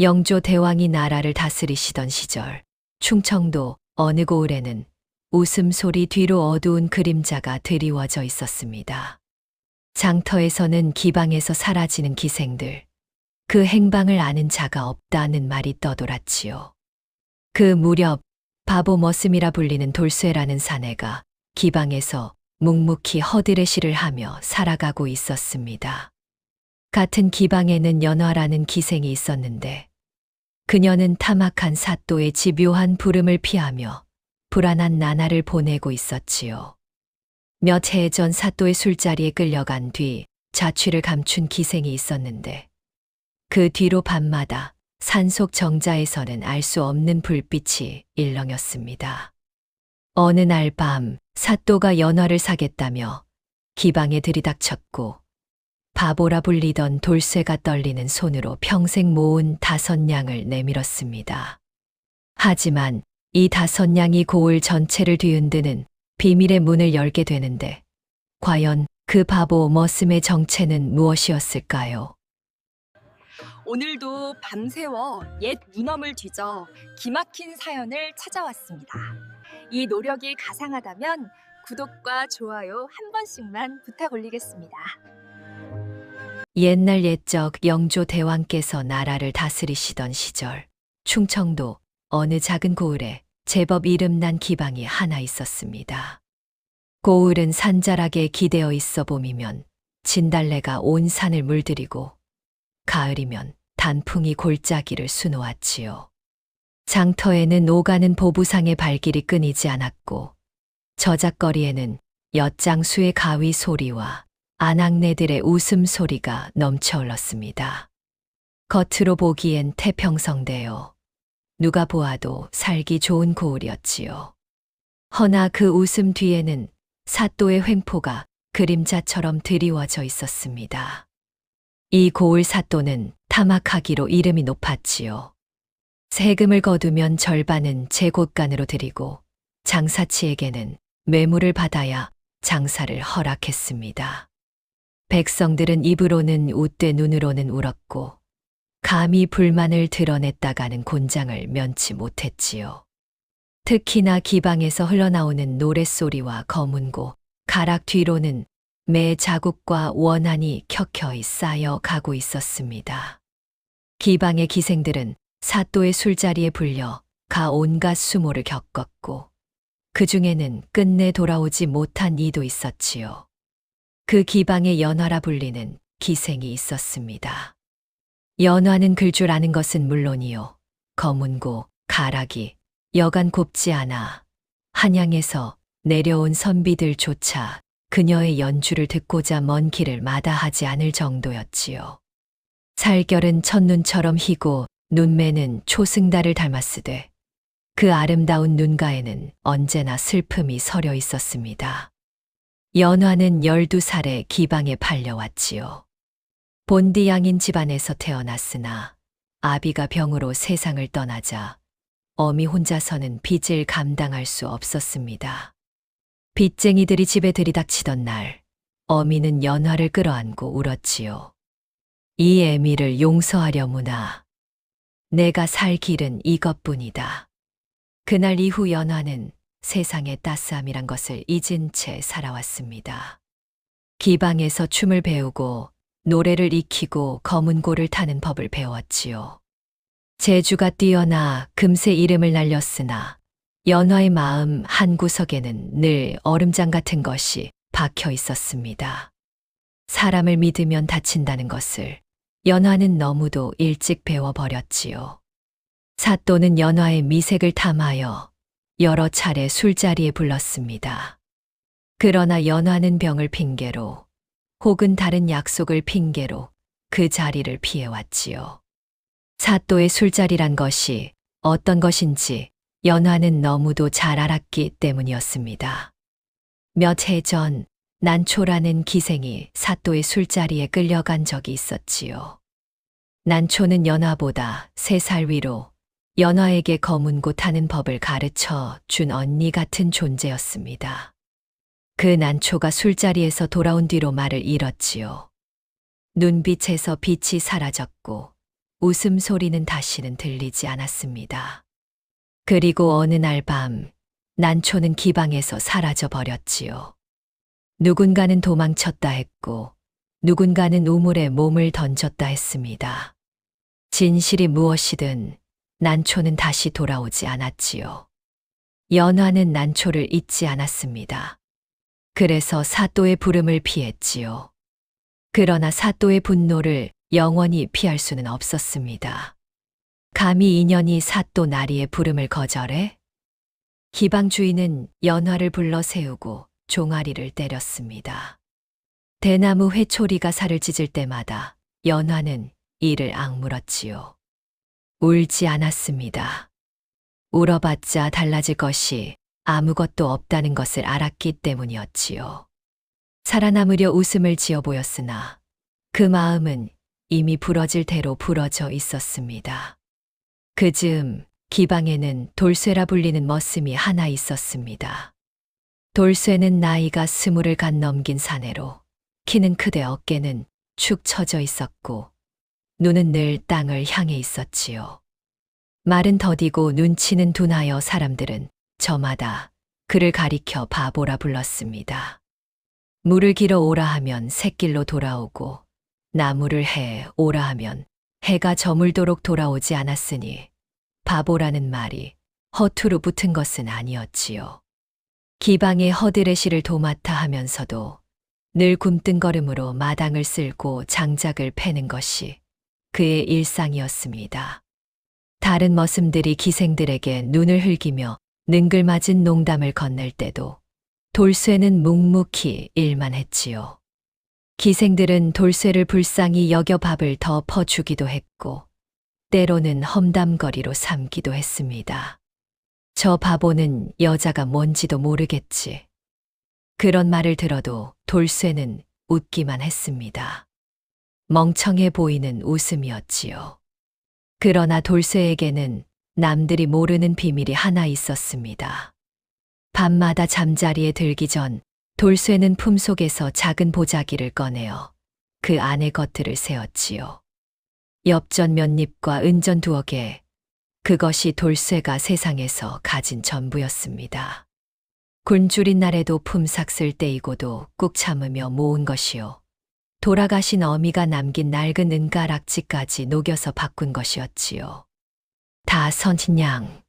영조 대왕이 나라를 다스리시던 시절 충청도 어느 고을에는 웃음소리 뒤로 어두운 그림자가 드리워져 있었습니다. 장터에서는 기방에서 사라지는 기생들, 그 행방을 아는 자가 없다는 말이 떠돌았지요. 그 무렵 바보 머슴이라 불리는 돌쇠라는 사내가 기방에서 묵묵히 허드레시를 하며 살아가고 있었습니다. 같은 기방에는 연화라는 기생이 있었는데 그녀는 타막한 사또의 집요한 부름을 피하며 불안한 나날을 보내고 있었지요. 몇 해 전 사또의 술자리에 끌려간 뒤 자취를 감춘 기생이 있었는데 그 뒤로 밤마다 산속 정자에서는 알 수 없는 불빛이 일렁였습니다. 어느 날 밤 사또가 연화를 사겠다며 기방에 들이닥쳤고 바보라 불리던 돌쇠가 떨리는 손으로 평생 모은 다섯 냥을 내밀었습니다. 하지만 이 다섯 냥이 고을 전체를 뒤흔드는 비밀의 문을 열게 되는데 과연 그 바보 머슴의 정체는 무엇이었을까요? 오늘도 밤새워 옛 문엄을 뒤져 기막힌 사연을 찾아왔습니다. 이 노력이 가상하다면 구독과 좋아요 한 번씩만 부탁 올리겠습니다. 옛날 옛적 영조 대왕께서 나라를 다스리시던 시절 충청도 어느 작은 고을에 제법 이름난 기방이 하나 있었습니다. 고을은 산자락에 기대어 있어 봄이면 진달래가 온 산을 물들이고 가을이면 단풍이 골짜기를 수놓았지요. 장터에는 오가는 보부상의 발길이 끊이지 않았고 저작거리에는 엿장수의 가위 소리와 아낙네들의 웃음소리가 넘쳐 흘렀습니다. 겉으로 보기엔 태평성대요. 누가 보아도 살기 좋은 고을이었지요. 허나 그 웃음 뒤에는 사또의 횡포가 그림자처럼 드리워져 있었습니다. 이 고을 사또는 타막하기로 이름이 높았지요. 세금을 거두면 절반은 제곳간으로 드리고 장사치에게는 뇌물을 받아야 장사를 허락했습니다. 백성들은 입으로는 웃되 눈으로는 울었고 감히 불만을 드러냈다가는 곤장을 면치 못했지요. 특히나 기방에서 흘러나오는 노랫소리와 검은고 가락 뒤로는 매 자국과 원한이 켜켜이 쌓여 가고 있었습니다. 기방의 기생들은 사또의 술자리에 불려 가 온갖 수모를 겪었고 그 중에는 끝내 돌아오지 못한 이도 있었지요. 그 기방의 연화라 불리는 기생이 있었습니다. 연화는 글 줄 아는 것은 물론이요. 검은고, 가락이 여간 곱지 않아 한양에서 내려온 선비들조차 그녀의 연주를 듣고자 먼 길을 마다하지 않을 정도였지요. 살결은 첫눈처럼 희고 눈매는 초승달을 닮았으되 그 아름다운 눈가에는 언제나 슬픔이 서려 있었습니다. 연화는 12살에 기방에 팔려왔지요. 본디양인 집안에서 태어났으나 아비가 병으로 세상을 떠나자 어미 혼자서는 빚을 감당할 수 없었습니다. 빚쟁이들이 집에 들이닥치던 날 어미는 연화를 끌어안고 울었지요. 이 애미를 용서하려무나 내가 살 길은 이것뿐이다. 그날 이후 연화는 세상의 따스함이란 것을 잊은 채 살아왔습니다. 기방에서 춤을 배우고 노래를 익히고 검은 고를 타는 법을 배웠지요. 재주가 뛰어나 금세 이름을 날렸으나 연화의 마음 한 구석에는 늘 얼음장 같은 것이 박혀 있었습니다. 사람을 믿으면 다친다는 것을 연화는 너무도 일찍 배워버렸지요. 사또는 연화의 미색을 탐하여 여러 차례 술자리에 불렀습니다. 그러나 연화는 병을 핑계로 혹은 다른 약속을 핑계로 그 자리를 피해왔지요. 사또의 술자리란 것이 어떤 것인지 연화는 너무도 잘 알았기 때문이었습니다. 몇 해 전 난초라는 기생이 사또의 술자리에 끌려간 적이 있었지요. 난초는 연화보다 세 살 위로 연화에게 검은 곳 하는 법을 가르쳐 준 언니 같은 존재였습니다. 그 난초가 술자리에서 돌아온 뒤로 말을 잃었지요. 눈빛에서 빛이 사라졌고 웃음소리는 다시는 들리지 않았습니다. 그리고 어느 날 밤, 난초는 기방에서 사라져 버렸지요. 누군가는 도망쳤다 했고, 누군가는 우물에 몸을 던졌다 했습니다. 진실이 무엇이든 난초는 다시 돌아오지 않았지요. 연화는 난초를 잊지 않았습니다. 그래서 사또의 부름을 피했지요. 그러나 사또의 분노를 영원히 피할 수는 없었습니다. 감히 인연이 사또 나리의 부름을 거절해? 기방 주인은 연화를 불러 세우고 종아리를 때렸습니다. 대나무 회초리가 살을 찢을 때마다 연화는 이를 악물었지요. 울지 않았습니다. 울어봤자 달라질 것이 아무것도 없다는 것을 알았기 때문이었지요. 살아남으려 웃음을 지어 보였으나 그 마음은 이미 부러질 대로 부러져 있었습니다. 그 즈음 기방에는 돌쇠라 불리는 머슴이 하나 있었습니다. 돌쇠는 나이가 스물을 간 넘긴 사내로 키는 크되 어깨는 축 처져 있었고 눈은 늘 땅을 향해 있었지요. 말은 더디고 눈치는 둔하여 사람들은 저마다 그를 가리켜 바보라 불렀습니다. 물을 길어 오라 하면 샛길로 돌아오고 나무를 해 오라 하면 해가 저물도록 돌아오지 않았으니 바보라는 말이 허투루 붙은 것은 아니었지요. 기방의 허드레시를 도맡아 하면서도 늘 굼뜬 걸음으로 마당을 쓸고 장작을 패는 것이 그의 일상이었습니다. 다른 머슴들이 기생들에게 눈을 흘기며 능글맞은 농담을 건넬 때도 돌쇠는 묵묵히 일만 했지요. 기생들은 돌쇠를 불쌍히 여겨 밥을 더 퍼주기도 했고, 때로는 험담거리로 삼기도 했습니다. 저 바보는 여자가 뭔지도 모르겠지. 그런 말을 들어도 돌쇠는 웃기만 했습니다. 멍청해 보이는 웃음이었지요. 그러나 돌쇠에게는 남들이 모르는 비밀이 하나 있었습니다. 밤마다 잠자리에 들기 전 돌쇠는 품속에서 작은 보자기를 꺼내어 그 안의 것들을 세었지요. 엽전 몇 잎과 은전 개, 그것이 돌쇠가 세상에서 가진 전부였습니다. 굶주린 날에도 품삯 쓸 때이고도 꾹 참으며 모은 것이요. 돌아가신 어미가 남긴 낡은 은가락지까지 녹여서 바꾼 것이었지요. 다선양.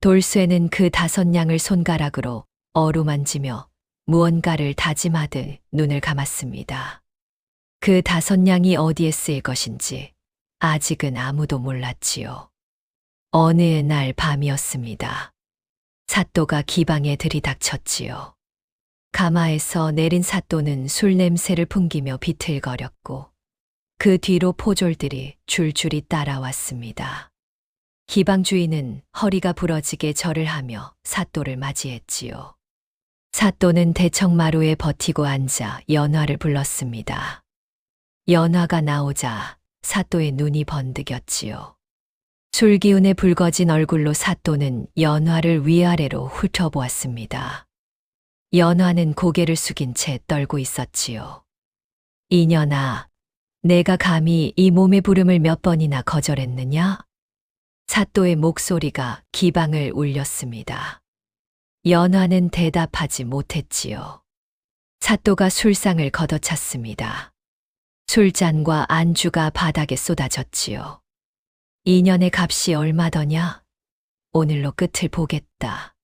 돌쇠는 그 다섯 양을 손가락으로 어루만지며 무언가를 다짐하듯 눈을 감았습니다. 그 다섯 양이 어디에 쓰일 것인지 아직은 아무도 몰랐지요. 어느 날 밤이었습니다. 사또가 기방에 들이닥쳤지요. 가마에서 내린 사또는 술 냄새를 풍기며 비틀거렸고 그 뒤로 포졸들이 줄줄이 따라왔습니다. 기방 주인은 허리가 부러지게 절을 하며 사또를 맞이했지요. 사또는 대청마루에 버티고 앉아 연화를 불렀습니다. 연화가 나오자 사또의 눈이 번득였지요. 술 기운에 붉어진 얼굴로 사또는 연화를 위아래로 훑어보았습니다. 연화는 고개를 숙인 채 떨고 있었지요. 이년아, 내가 감히 이 몸의 부름을 몇 번이나 거절했느냐? 사또의 목소리가 기방을 울렸습니다. 연화는 대답하지 못했지요. 사또가 술상을 걷어찼습니다. 술잔과 안주가 바닥에 쏟아졌지요. 이년의 값이 얼마더냐? 오늘로 끝을 보겠다.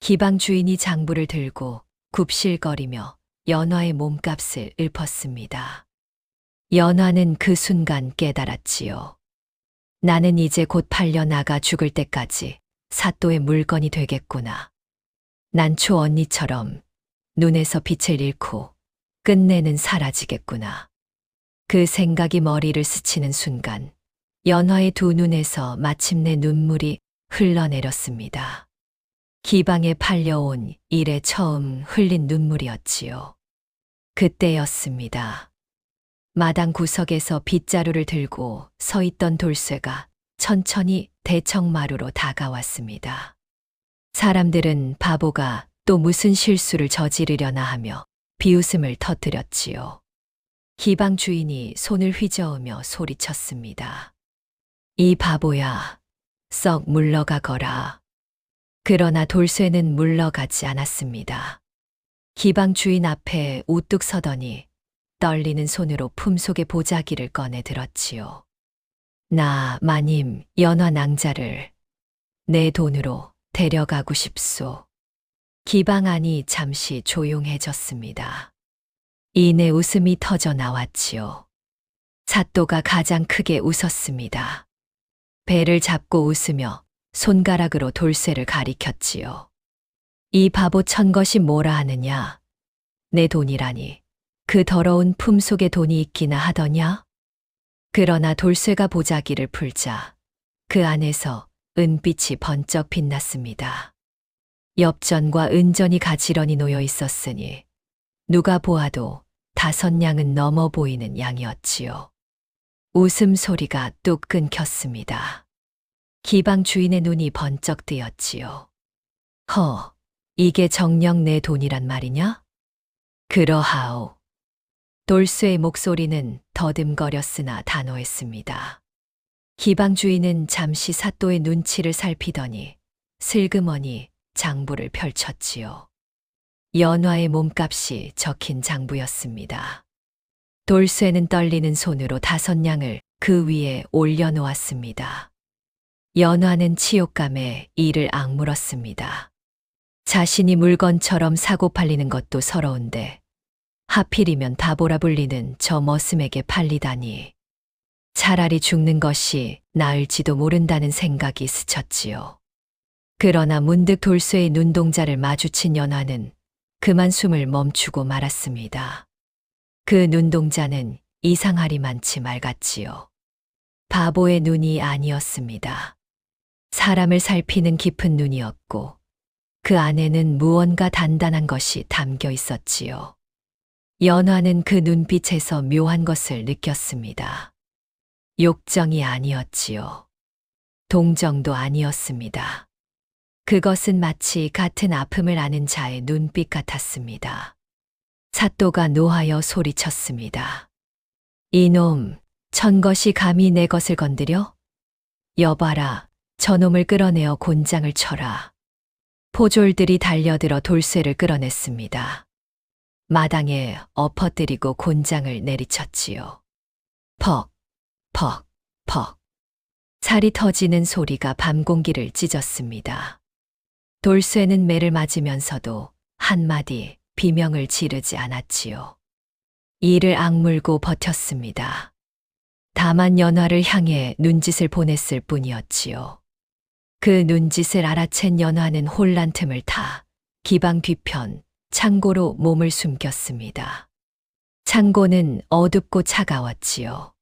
기방 주인이 장부를 들고 굽실거리며 연화의 몸값을 읊었습니다. 연화는 그 순간 깨달았지요. 나는 이제 곧 팔려 나가 죽을 때까지 사또의 물건이 되겠구나. 난초 언니처럼 눈에서 빛을 잃고 끝내는 사라지겠구나. 그 생각이 머리를 스치는 순간 연화의 두 눈에서 마침내 눈물이 흘러내렸습니다. 기방에 팔려온 일에 처음 흘린 눈물이었지요. 그때였습니다. 마당 구석에서 빗자루를 들고 서 있던 돌쇠가 천천히 대청마루로 다가왔습니다. 사람들은 바보가 또 무슨 실수를 저지르려나 하며 비웃음을 터뜨렸지요. 기방 주인이 손을 휘저으며 소리쳤습니다. 이 바보야, 썩 물러가거라. 그러나 돌쇠는 물러가지 않았습니다. 기방 주인 앞에 우뚝 서더니 떨리는 손으로 품속의 보자기를 꺼내 들었지요. 나 마님 연화 낭자를 내 돈으로 데려가고 싶소. 기방 안이 잠시 조용해졌습니다. 이내 웃음이 터져 나왔지요. 사또가 가장 크게 웃었습니다. 배를 잡고 웃으며 손가락으로 돌쇠를 가리켰지요. 이 바보 천 것이 뭐라 하느냐? 내 돈이라니. 그 더러운 품속에 돈이 있기나 하더냐? 그러나 돌쇠가 보자기를 풀자 그 안에서 은빛이 번쩍 빛났습니다. 엽전과 은전이 가지런히 놓여 있었으니 누가 보아도 다섯 양은 넘어 보이는 양이었지요. 웃음 소리가 뚝 끊겼습니다. 기방 주인의 눈이 번쩍 뜨였지요. 허, 이게 정녕 내 돈이란 말이냐? 그러하오. 돌쇠의 목소리는 더듬거렸으나 단호했습니다. 기방 주인은 잠시 사또의 눈치를 살피더니 슬그머니 장부를 펼쳤지요. 연화의 몸값이 적힌 장부였습니다. 돌쇠는 떨리는 손으로 다섯 양을 그 위에 올려놓았습니다. 연화는 치욕감에 이를 악물었습니다. 자신이 물건처럼 사고 팔리는 것도 서러운데 하필이면 바보라 불리는 저 머슴에게 팔리다니 차라리 죽는 것이 나을지도 모른다는 생각이 스쳤지요. 그러나 문득 돌쇠의 눈동자를 마주친 연화는 그만 숨을 멈추고 말았습니다. 그 눈동자는 이상하리만치 맑았지요. 바보의 눈이 아니었습니다. 사람을 살피는 깊은 눈이었고 그 안에는 무언가 단단한 것이 담겨 있었지요. 연화는 그 눈빛에서 묘한 것을 느꼈습니다. 욕정이 아니었지요. 동정도 아니었습니다. 그것은 마치 같은 아픔을 아는 자의 눈빛 같았습니다. 사또가 노하여 소리쳤습니다. 이놈, 천것이 감히 내 것을 건드려? 여봐라, 저놈을 끌어내어 곤장을 쳐라. 포졸들이 달려들어 돌쇠를 끌어냈습니다. 마당에 엎어뜨리고 곤장을 내리쳤지요. 퍽, 퍽, 퍽. 살이 터지는 소리가 밤 공기를 찢었습니다. 돌쇠는 매를 맞으면서도 한마디 비명을 지르지 않았지요. 이를 악물고 버텼습니다. 다만 연화를 향해 눈짓을 보냈을 뿐이었지요. 그 눈짓을 알아챈 연화는 혼란 틈을 타 기방 뒤편 창고로 몸을 숨겼습니다. 창고는 어둡고 차가웠지요.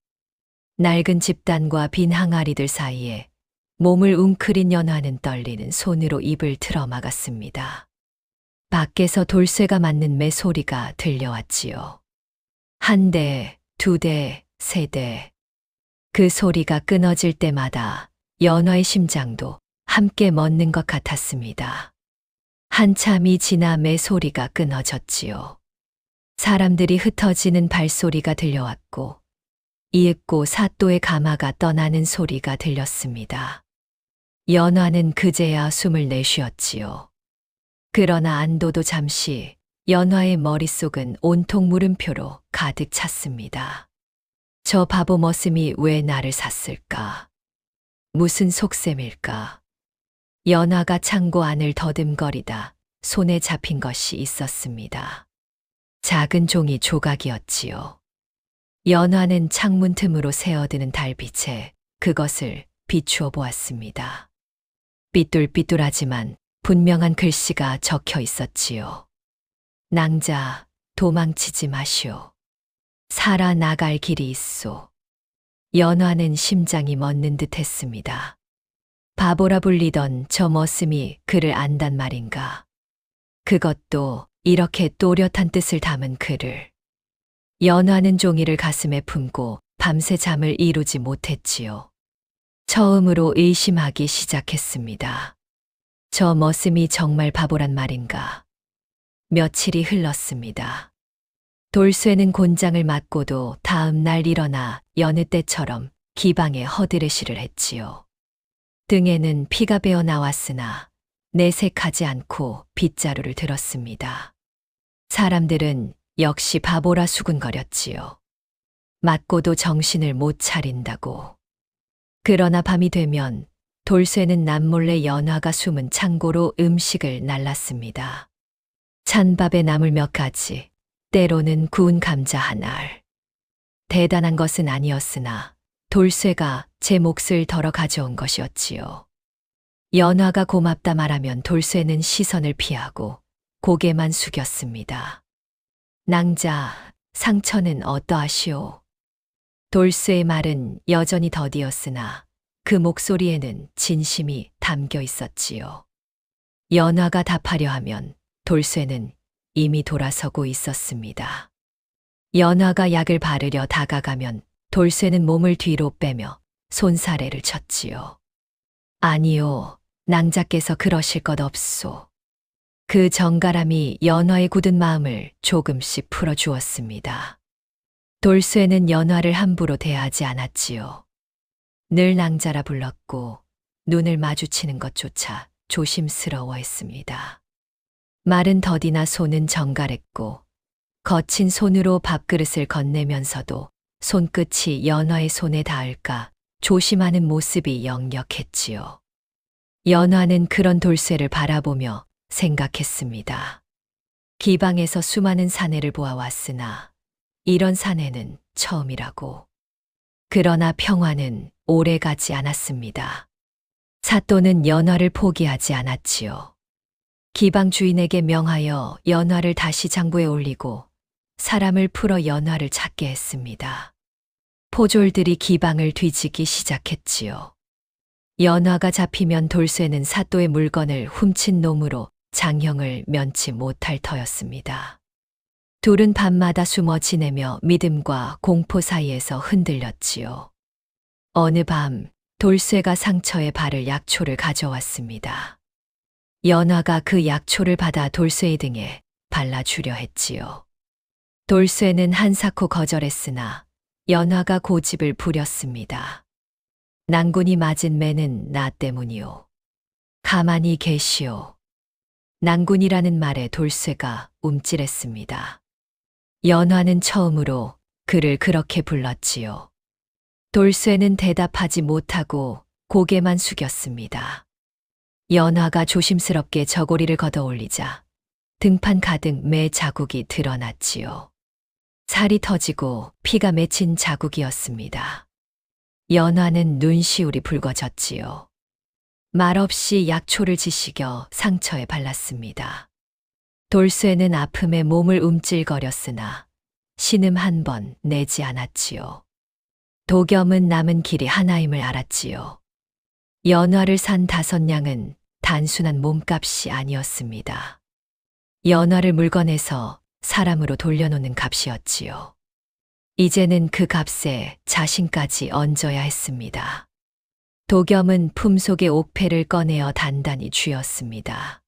낡은 집단과 빈 항아리들 사이에 몸을 웅크린 연화는 떨리는 손으로 입을 틀어 막았습니다. 밖에서 돌쇠가 맞는 매 소리가 들려왔지요. 한 대, 두 대, 세 대. 그 소리가 끊어질 때마다 연화의 심장도 함께 멎는 것 같았습니다. 한참이 지나 매 소리가 끊어졌지요. 사람들이 흩어지는 발소리가 들려왔고, 이윽고 사또의 가마가 떠나는 소리가 들렸습니다. 연화는 그제야 숨을 내쉬었지요. 그러나 안도도 잠시 연화의 머릿속은 온통 물음표로 가득 찼습니다. 저 바보 머슴이 왜 나를 샀을까? 무슨 속셈일까? 연화가 창고 안을 더듬거리다 손에 잡힌 것이 있었습니다. 작은 종이 조각이었지요. 연화는 창문 틈으로 새어드는 달빛에 그것을 비추어 보았습니다. 삐뚤삐뚤하지만 분명한 글씨가 적혀 있었지요. 낭자, 도망치지 마시오. 살아나갈 길이 있소. 연화는 심장이 멎는 듯 했습니다. 바보라 불리던 저 머슴이 그를 안단 말인가. 그것도 이렇게 또렷한 뜻을 담은 글을. 연화는 종이를 가슴에 품고 밤새 잠을 이루지 못했지요. 처음으로 의심하기 시작했습니다. 저 머슴이 정말 바보란 말인가. 며칠이 흘렀습니다. 돌쇠는 곤장을 맞고도 다음 날 일어나 여느 때처럼 기방에 허드레시를 했지요. 등에는 피가 배어 나왔으나 내색하지 않고 빗자루를 들었습니다. 사람들은 역시 바보라 수군거렸지요. 맞고도 정신을 못 차린다고. 그러나 밤이 되면 돌쇠는 남몰래 연화가 숨은 창고로 음식을 날랐습니다. 찬밥에 나물 몇 가지, 때로는 구운 감자 한 알. 대단한 것은 아니었으나 돌쇠가 제 몫을 덜어 가져온 것이었지요. 연화가 고맙다 말하면 돌쇠는 시선을 피하고 고개만 숙였습니다. 낭자, 상처는 어떠하시오? 돌쇠의 말은 여전히 더디었으나 그 목소리에는 진심이 담겨 있었지요. 연화가 답하려 하면 돌쇠는 이미 돌아서고 있었습니다. 연화가 약을 바르려 다가가면 돌쇠는 몸을 뒤로 빼며 손사래를 쳤지요. 아니요, 낭자께서 그러실 것 없소. 그 정갈함이 연화의 굳은 마음을 조금씩 풀어주었습니다. 돌쇠는 연화를 함부로 대하지 않았지요. 늘 낭자라 불렀고 눈을 마주치는 것조차 조심스러워했습니다. 말은 더디나 손은 정갈했고 거친 손으로 밥그릇을 건네면서도 손끝이 연화의 손에 닿을까 조심하는 모습이 역력했지요. 연화는 그런 돌쇠를 바라보며 생각했습니다. 기방에서 수많은 사내를 보아왔으나 이런 사내는 처음이라고. 그러나 평화는 오래 가지 않았습니다. 사또는 연화를 포기하지 않았지요. 기방 주인에게 명하여 연화를 다시 장부에 올리고 사람을 풀어 연화를 찾게 했습니다. 포졸들이 기방을 뒤지기 시작했지요. 연화가 잡히면 돌쇠는 사또의 물건을 훔친 놈으로 장형을 면치 못할 터였습니다. 둘은 밤마다 숨어 지내며 믿음과 공포 사이에서 흔들렸지요. 어느 밤 돌쇠가 상처에 바를 약초를 가져왔습니다. 연화가 그 약초를 받아 돌쇠의 등에 발라주려 했지요. 돌쇠는 한사코 거절했으나 연화가 고집을 부렸습니다. 난군이 맞은 매는 나 때문이오. 가만히 계시오. 난군이라는 말에 돌쇠가 움찔했습니다. 연화는 처음으로 그를 그렇게 불렀지요. 돌쇠는 대답하지 못하고 고개만 숙였습니다. 연화가 조심스럽게 저고리를 걷어 올리자 등판 가득 매 자국이 드러났지요. 살이 터지고 피가 맺힌 자국이었습니다. 연화는 눈시울이 붉어졌지요. 말없이 약초를 지시겨 상처에 발랐습니다. 돌쇠는 아픔에 몸을 움찔거렸으나 신음 한 번 내지 않았지요. 도겸은 남은 길이 하나임을 알았지요. 연화를 산 다섯 냥은 단순한 몸값이 아니었습니다. 연화를 물건에서 사람으로 돌려놓는 값이었지요. 이제는 그 값에 자신까지 얹어야 했습니다. 도겸은 품속의 옥패를 꺼내어 단단히 쥐었습니다.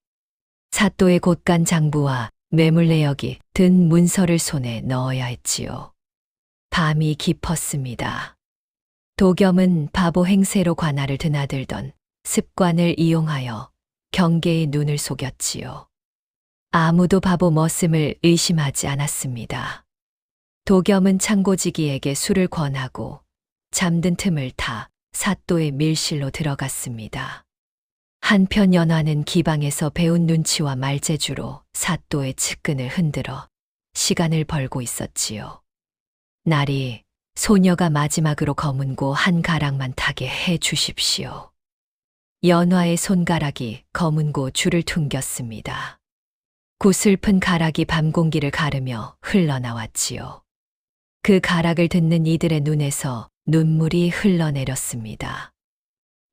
사또의 곳간 장부와 뇌물 내역이 든 문서를 손에 넣어야 했지요. 밤이 깊었습니다. 도겸은 바보 행세로 관할을 드나들던 습관을 이용하여 경계의 눈을 속였지요. 아무도 바보 머슴을 의심하지 않았습니다. 도겸은 창고지기에게 술을 권하고 잠든 틈을 타 사또의 밀실로 들어갔습니다. 한편 연화는 기방에서 배운 눈치와 말재주로 사또의 측근을 흔들어 시간을 벌고 있었지요. 날이 소녀가 마지막으로 검은고 한 가락만 타게 해 주십시오. 연화의 손가락이 검은고 줄을 퉁겼습니다. 구슬픈 가락이 밤 공기를 가르며 흘러나왔지요. 그 가락을 듣는 이들의 눈에서 눈물이 흘러내렸습니다.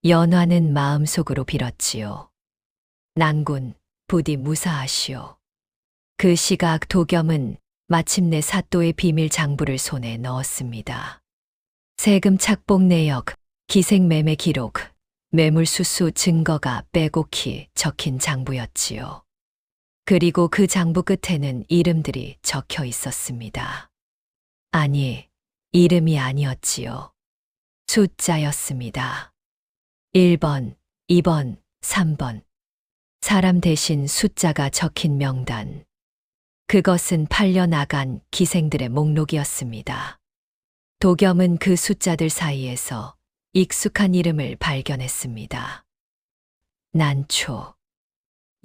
연화는 마음속으로 빌었지요. 난군, 부디 무사하시오. 그 시각 도겸은 마침내 사또의 비밀 장부를 손에 넣었습니다. 세금 착복 내역, 기생매매 기록, 매물수수 증거가 빼곡히 적힌 장부였지요. 그리고 그 장부 끝에는 이름들이 적혀 있었습니다. 아니, 이름이 아니었지요. 숫자였습니다. 1번, 2번, 3번. 사람 대신 숫자가 적힌 명단. 그것은 팔려나간 기생들의 목록이었습니다. 도겸은 그 숫자들 사이에서 익숙한 이름을 발견했습니다. 난초.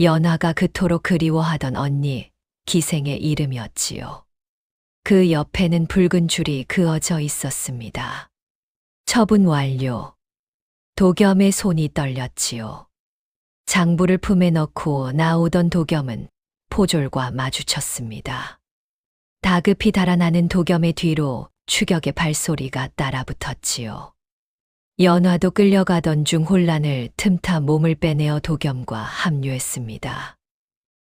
연화가 그토록 그리워하던 언니, 기생의 이름이었지요. 그 옆에는 붉은 줄이 그어져 있었습니다. 처분 완료. 도겸의 손이 떨렸지요. 장부를 품에 넣고 나오던 도겸은 포졸과 마주쳤습니다. 다급히 달아나는 도겸의 뒤로 추격의 발소리가 따라붙었지요. 연화도 끌려가던 중 혼란을 틈타 몸을 빼내어 도겸과 합류했습니다.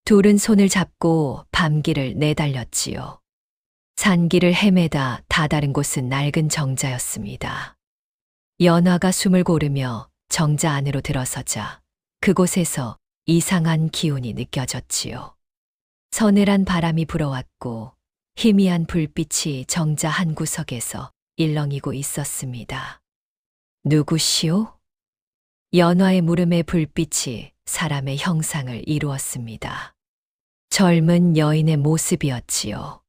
둘은 손을 잡고 밤길을 내달렸지요. 산길을 헤매다 다다른 곳은 낡은 정자였습니다. 연화가 숨을 고르며 정자 안으로 들어서자 그곳에서 이상한 기운이 느껴졌지요. 서늘한 바람이 불어왔고 희미한 불빛이 정자 한 구석에서 일렁이고 있었습니다. 누구시오? 연화의 물음의 불빛이 사람의 형상을 이루었습니다. 젊은 여인의 모습이었지요.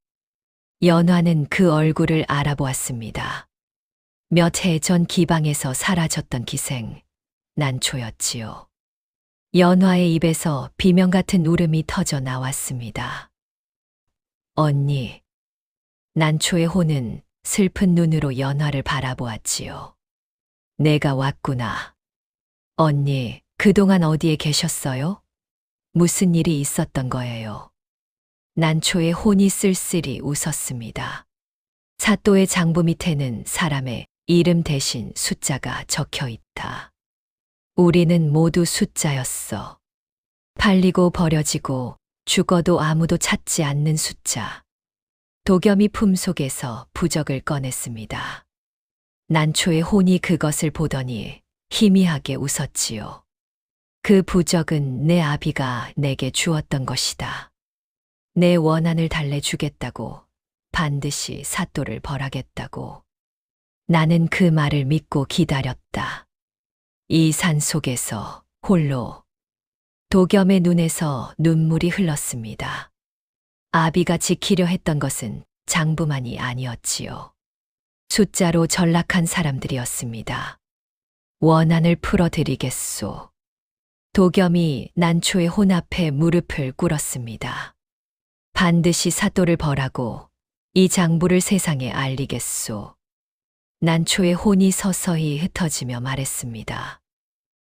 연화는 그 얼굴을 알아보았습니다. 몇 해 전 기방에서 사라졌던 기생, 난초였지요. 연화의 입에서 비명 같은 울음이 터져 나왔습니다. 언니. 난초의 혼은 슬픈 눈으로 연화를 바라보았지요. 내가 왔구나. 언니, 그동안 어디에 계셨어요? 무슨 일이 있었던 거예요? 난초의 혼이 쓸쓸히 웃었습니다. 사또의 장부 밑에는 사람의 이름 대신 숫자가 적혀 있다. 우리는 모두 숫자였어. 팔리고 버려지고 죽어도 아무도 찾지 않는 숫자. 도겸이 품속에서 부적을 꺼냈습니다. 난초의 혼이 그것을 보더니 희미하게 웃었지요. 그 부적은 내 아비가 내게 주었던 것이다. 내 원한을 달래주겠다고 반드시 사또를 벌하겠다고. 나는 그 말을 믿고 기다렸다. 이 산 속에서 홀로 도겸의 눈에서 눈물이 흘렀습니다. 아비가 지키려 했던 것은 장부만이 아니었지요. 숫자로 전락한 사람들이었습니다. 원한을 풀어드리겠소. 도겸이 난초의 혼 앞에 무릎을 꿇었습니다. 반드시 사또를 벌하고 이 장부를 세상에 알리겠소. 난초의 혼이 서서히 흩어지며 말했습니다.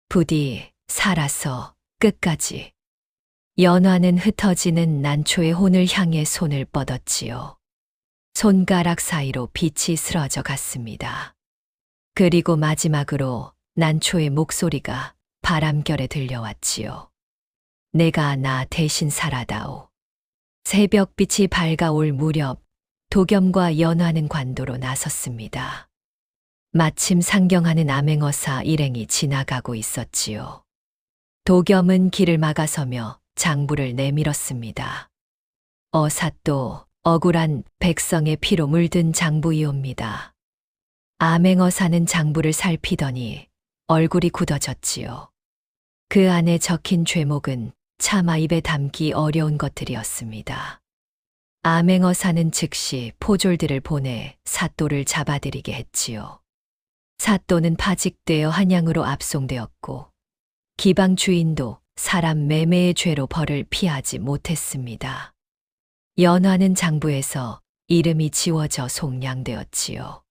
부디 살아서 끝까지. 연화는 흩어지는 난초의 혼을 향해 손을 뻗었지요. 손가락 사이로 빛이 스러져 갔습니다. 그리고 마지막으로 난초의 목소리가 바람결에 들려왔지요. 내가 나 대신 살아다오. 새벽빛이 밝아올 무렵 도겸과 연화는 관도로 나섰습니다. 마침 상경하는 암행어사 일행이 지나가고 있었지요. 도겸은 길을 막아서며 장부를 내밀었습니다. 어사또 억울한 백성의 피로 물든 장부이옵니다. 암행어 사는 장부를 살피더니 얼굴이 굳어졌지요. 그 안에 적힌 죄목은 차마 입에 담기 어려운 것들이었습니다. 암행어 사는 즉시 포졸들을 보내 사또를 잡아들이게 했지요. 사또는 파직되어 한양으로 압송되었고 기방 주인도 사람 매매의 죄로 벌을 피하지 못했습니다. 연화는 장부에서 이름이 지워져 속량되었지요.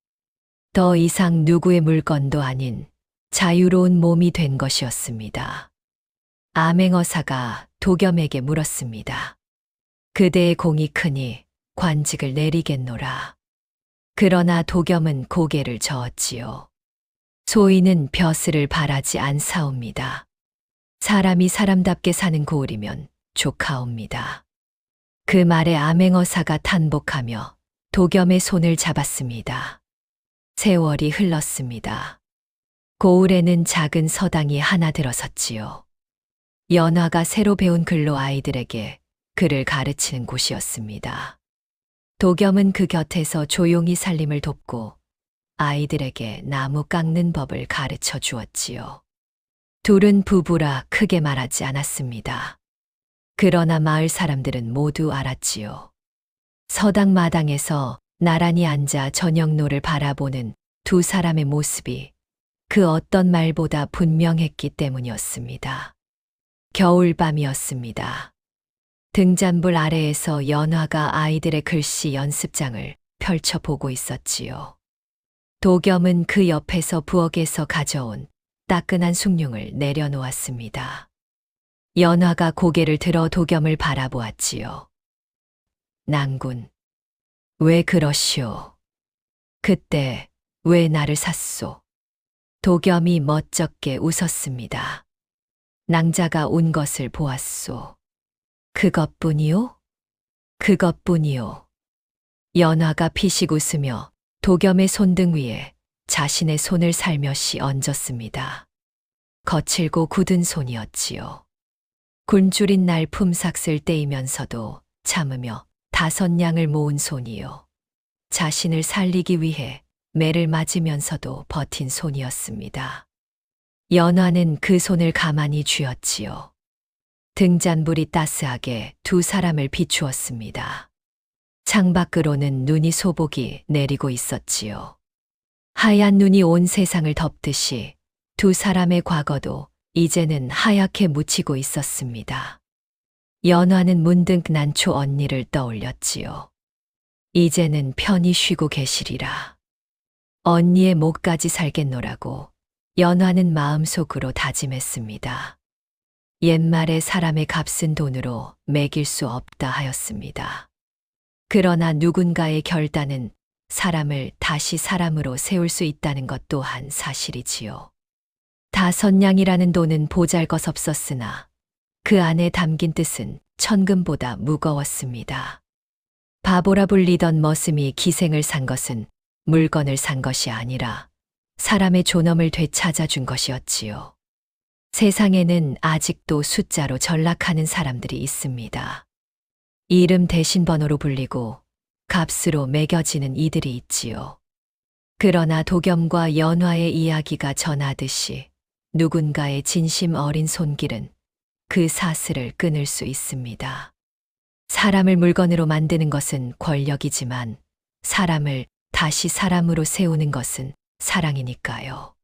더 이상 누구의 물건도 아닌 자유로운 몸이 된 것이었습니다. 암행어사가 도겸에게 물었습니다. 그대의 공이 크니 관직을 내리겠노라. 그러나 도겸은 고개를 저었지요. 소인은 벼슬을 바라지 않사옵니다. 사람이 사람답게 사는 고을이면 좋카옵니다. 그 말에 암행어사가 탄복하며 도겸의 손을 잡았습니다. 세월이 흘렀습니다. 고을에는 작은 서당이 하나 들어섰지요. 연화가 새로 배운 글로 아이들에게 글을 가르치는 곳이었습니다. 도겸은 그 곁에서 조용히 살림을 돕고 아이들에게 나무 깎는 법을 가르쳐 주었지요. 둘은 부부라 크게 말하지 않았습니다. 그러나 마을 사람들은 모두 알았지요. 서당 마당에서 나란히 앉아 저녁노를 바라보는 두 사람의 모습이 그 어떤 말보다 분명했기 때문이었습니다. 겨울밤이었습니다. 등잔불 아래에서 연화가 아이들의 글씨 연습장을 펼쳐보고 있었지요. 도겸은 그 옆에서 부엌에서 가져온 따끈한 숭늉을 내려놓았습니다. 연화가 고개를 들어 도겸을 바라보았지요. 낭군, 왜 그러시오? 그때 왜 나를 샀소? 도겸이 멋쩍게 웃었습니다. 낭자가 운 것을 보았소. 그것뿐이요? 그것뿐이요. 연화가 피식 웃으며 도겸의 손등 위에 자신의 손을 살며시 얹었습니다. 거칠고 굳은 손이었지요. 굶주린 날 품삯을 떼이면서도 참으며 다섯 양을 모은 손이요. 자신을 살리기 위해 매를 맞으면서도 버틴 손이었습니다. 연화는 그 손을 가만히 쥐었지요. 등잔불이 따스하게 두 사람을 비추었습니다. 창밖으로는 눈이 소복이 내리고 있었지요. 하얀 눈이 온 세상을 덮듯이 두 사람의 과거도 이제는 하얗게 묻히고 있었습니다. 연화는 문득 난초 언니를 떠올렸지요. 이제는 편히 쉬고 계시리라. 언니의 목까지 살겠노라고 연화는 마음속으로 다짐했습니다. 옛말에 사람의 값은 돈으로 매길 수 없다 하였습니다. 그러나 누군가의 결단은 사람을 다시 사람으로 세울 수 있다는 것 또한 사실이지요. 다선냥이라는 돈은 보잘 것 없었으나 그 안에 담긴 뜻은 천금보다 무거웠습니다. 바보라 불리던 머슴이 기생을 산 것은 물건을 산 것이 아니라 사람의 존엄을 되찾아 준 것이었지요. 세상에는 아직도 숫자로 전락하는 사람들이 있습니다. 이름 대신 번호로 불리고 값으로 매겨지는 이들이 있지요. 그러나 도겸과 연화의 이야기가 전하듯이 누군가의 진심 어린 손길은 그 사슬을 끊을 수 있습니다. 사람을 물건으로 만드는 것은 권력이지만 사람을 다시 사람으로 세우는 것은 사랑이니까요.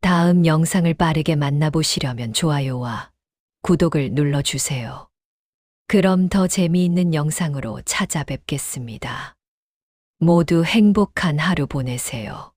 다음 영상을 빠르게 만나보시려면 좋아요와 구독을 눌러주세요. 그럼 더 재미있는 영상으로 찾아뵙겠습니다. 모두 행복한 하루 보내세요.